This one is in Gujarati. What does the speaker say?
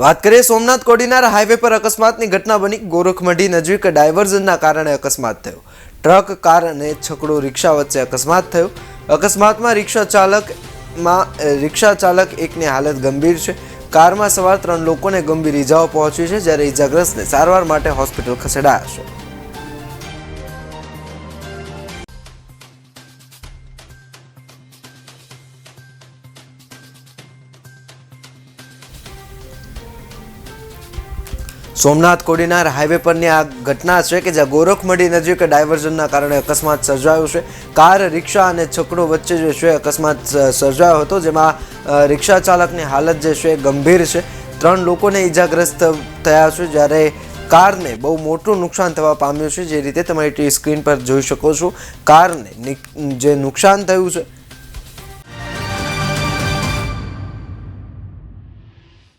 વાત કરીએ સોમનાથ કોડીનાર હાઈવે પર અકસ્માતની ઘટના બની. ગોરખમઢી નજીક ડાયવર્ઝનના કારણે અકસ્માત થયો. ટ્રક, કાર અને છકડો રિક્ષા વચ્ચે અકસ્માત થયો. અકસ્માતમાં રિક્ષા ચાલકમાં રિક્ષા ચાલક એકની હાલત ગંભીર છે. કારમાં સવાર ત્રણ લોકોને ગંભીર ઈજાઓ પહોંચી છે, જ્યારે ઈજાગ્રસ્તને સારવાર માટે હોસ્પિટલ ખસેડાયા છે. સોમનાથ કોડીનાર હાઈવે પરની આ ઘટના છે કે જ્યાં ગોરખમડી નજીક ડાયવર્ઝનના કારણે અકસ્માત સર્જાયો છે. કાર, રિક્ષા અને છકડો વચ્ચે જે છે અકસ્માત સર્જાયો હતો, જેમાં રિક્ષા ચાલકની હાલત જે છે ગંભીર છે. ત્રણ લોકોને ઈજાગ્રસ્ત થયા છે, જ્યારે કારને બહુ મોટું નુકસાન થવા પામ્યું છે. જે રીતે તમારી ટીવી સ્ક્રીન પર જોઈ શકો છો, કારને જે નુકસાન થયું છે